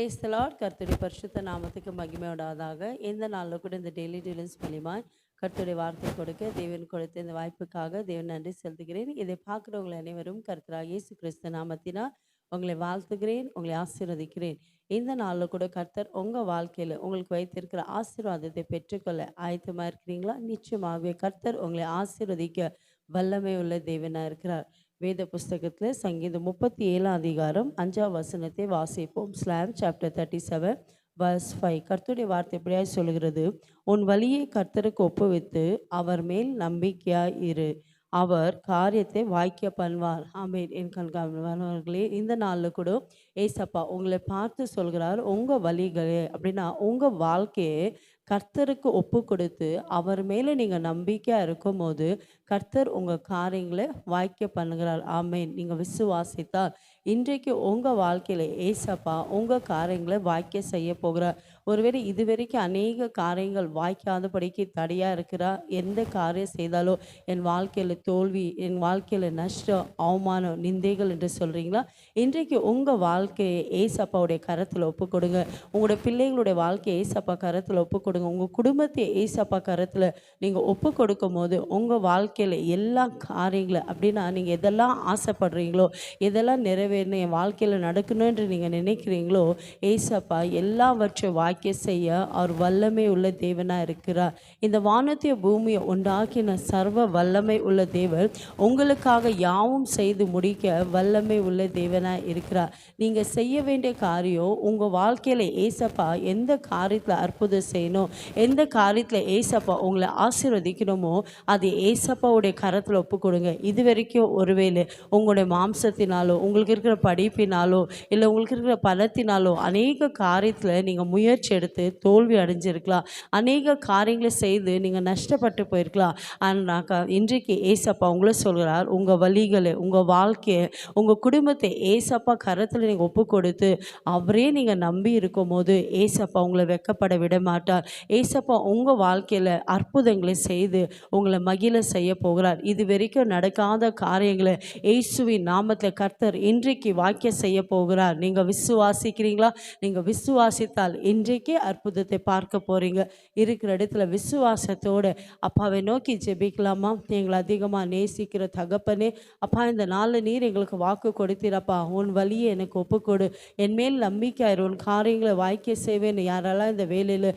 Praise the Lord கர்த்துடைய பரிசுத்த நாமத்துக்கு மகிமையோடாதாக எந்த நாளில் கூட இந்த டெய்லி டீலன்ஸ் மூலிமா கர்த்துடைய வார்த்தை கொடுக்க தேவன் கொடுத்த இந்த வாய்ப்புக்காக தேவன் நன்றி செலுத்துகிறேன். இதை பார்க்குறவங்களை அனைவரும் கர்த்தராக இயேசு கிறிஸ்து நாமத்தினால் உங்களை வாழ்த்துகிறேன் உங்களை ஆசீர்வதிக்கிறேன். இந்த நாளில் கூட கர்த்தர் உங்கள் வாழ்க்கையில் உங்களுக்கு வைத்திருக்கிற ஆசீர்வாதத்தை பெற்றுக்கொள்ள ஆயத்தமாக இருக்கிறீங்களா? நிச்சயமாகவே கர்த்தர் உங்களை ஆசீர்வதிக்க வல்லமை உள்ள தேவனாக இருக்கிறார். வேத புஸ்தகத்தில் சங்கீதம் முப்பத்தி ஏழாம் அதிகாரம் அஞ்சாம் வசனத்தை வாசிப்போம். Psalm chapter thirty seven verse five கர்த்தருடைய வார்த்தை எப்படியாய் சொல்கிறது உன் வழியை கர்த்தருக்கு ஒப்புவித்து அவர் மேல் நம்பிக்கையாய் இரு. அவர் காரியத்தை வாய்க்க பண்ணுவார். ஆமீன். என் கண்காணவர்களே இந்த நாளில் கூட ஏசப்பா உங்களை பார்த்து சொல்கிறார் உங்கள் வழிகளே அப்படின்னா உங்கள் வாழ்க்கையை கர்த்தருக்கு ஒப்பு கொடுத்து அவர் மேலே நீங்கள் நம்பிக்கையாக இருக்கும் போது கர்த்தர் உங்கள் காரியங்களை வாய்க்க பண்ணுகிறார். ஆமேன். நீங்கள் விசுவாசித்தால் இன்றைக்கு உங்கள் வாழ்க்கையில் ஏசப்பா உங்கள் காரியங்களை வாய்க்க செய்ய போகிறார். ஒருவேளை இது வரைக்கும் அநேக காரியங்கள் வாய்க்காதபடிக்கு தடையாக இருக்கிறா? எந்த காரியம் செய்தாலோ என் வாழ்க்கையில் தோல்வி என் வாழ்க்கையில் நஷ்டம் அவமானம் நிந்தைகள் என்று சொல்கிறீங்களா இன்றைக்கு உங்கள் வாழ்க்கையை ஏசப்பாவுடைய கரத்தில் ஒப்பு கொடுங்க உங்களுடைய பிள்ளைங்களுடைய வாழ்க்கையை ஏசப்பா கரத்தில் ஒப்பு கொடுங்க உங்கள் குடும்பத்தை ஏசப்பா கரத்தில் நீங்கள் ஒப்பு கொடுக்கும் போது உங்கள் வாழ்க்கையில் எல்லா காரியங்களும் அப்படின்னா நீங்கள் எதெல்லாம் ஆசைப்படுறீங்களோ எதெல்லாம் நிறைவேறணும் என் வாழ்க்கையில் நடக்கணும்னு நீங்கள் நினைக்கிறீங்களோ ஏசப்பா எல்லாவற்றையும் வாக்கிய செய்ய அவர் வல்லமை உள்ள தேவனாக இருக்கிறார். இந்த வானத்திய பூமியை உண்டாக்கின சர்வ வல்லமை உள்ள தேவன் உங்களுக்காக யாவும் செய்து முடிக்க வல்லமை உள்ள தேவனாக இருக்கிறார். நீங்கள் செய்ய வேண்டிய காரியம் உங்கள் வாழ்க்கையில் ஏசப்பா எந்த காரியத்தில் அற்புதம் செய்யணும் எந்த காரியத்தில் ஏசப்பா உங்களை ஆசீர்வதிக்கணுமோ அது ஏசப்பாவுடைய கரத்தில் ஒப்பு கொடுங்க இது வரைக்கும் ஒருவேளை உங்களுடைய மாம்சத்தினாலோ உங்களுக்கு இருக்கிற படிப்பினாலோ இல்லை உங்களுக்கு இருக்கிற பலத்தினாலோ அநேக காரியத்தில் நீங்கள் முயற்சி எடுத்து தோல்வி அடைஞ்சிருக்கலாம். அநேக காரியங்களை செய்து நீங்கள் நஷ்டப்பட்டு போயிருக்கலாம். ஆனால் இன்றைக்கு ஏசப்பா உங்களை சொல்கிறார் உங்கள் வழிகளை உங்கள் வாழ்க்கையை உங்கள் குடும்பத்தை ஏசப்பா கரத்தில் நீங்கள் ஒப்பு கொடுத்து அவரே நீங்கள் நம்பி இருக்கும் போது ஏசப்பா உங்களை வெக்கப்பட விட மாட்டார் ஏசப்பா உங்கள் வாழ்க்கையில் அற்புதங்களை செய்து உங்களை மகிழ செய்ய போகிறார். இது வரைக்கும் நடக்காத காரியங்களை இயேசுவின் நாமத்தில் கர்த்தர் இன்றைக்கு வாக்கிய செய்ய போகிறார். நீங்கள் விசுவாசிக்கிறீங்களா? நீங்கள் விசுவாசித்தால் இன்றைக்கே அற்புதத்தை பார்க்க போகிறீங்க இருக்கிற இடத்துல விசுவாசத்தோடு அப்பாவை நோக்கி ஜெபிக்கலாமா? எங்களை அதிகமாக நேசிக்கிற தகப்பனே அப்பா இந்த நாலு நீர் எங்களுக்கு வாக்கு கொடுத்தீரப்பா. உன் வழியை எனக்கு ஒப்புக்கொடு. என் மேல் நம்பிக்கையாயிரு உன் காரியங்களை வாய்க்க செய்வேன்னு யாரெல்லாம் இந்த வேலையில்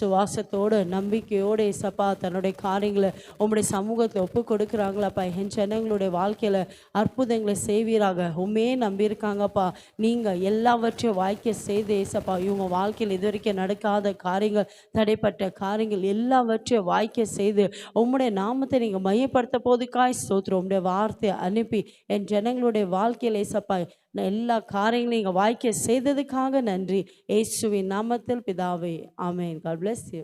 விசுவாசத்தோடு நம்பிக்கையோடு ஏசப்பா தன்னுடைய காரியங்களை உம்முடைய சமூகத்தில் ஒப்பு கொடுக்குறாங்களாப்பா. என் ஜனங்களுடைய வாழ்க்கையில் அற்புதங்களை செய்வீராக. உண்மையே நம்பியிருக்காங்கப்பா. நீங்கள் எல்லாவற்றையும் வாய்க்க செய்து ஏசப்பா இவங்க வாழ்க்கையில் இது வரைக்கும் நடக்காத காரியங்கள் தடைப்பட்ட காரியங்கள் எல்லாவற்றையும் வாய்க்க செய்து உம்முடைய நாமத்தை நீங்கள் மையப்படுத்த போதுக்காய் ஸ்தோத்திரம். உம்முடைய வார்த்தையை அனுப்பி என் ஜனங்களுடைய வாழ்க்கையில் ஏசப்பா நான் எல்லா காரியங்களையும் எங்கள் வாய்க்க செய்ததுக்காக நன்றி. ஏசுவின் நாமத்தில் பிதாவே ஆமேன். God bless you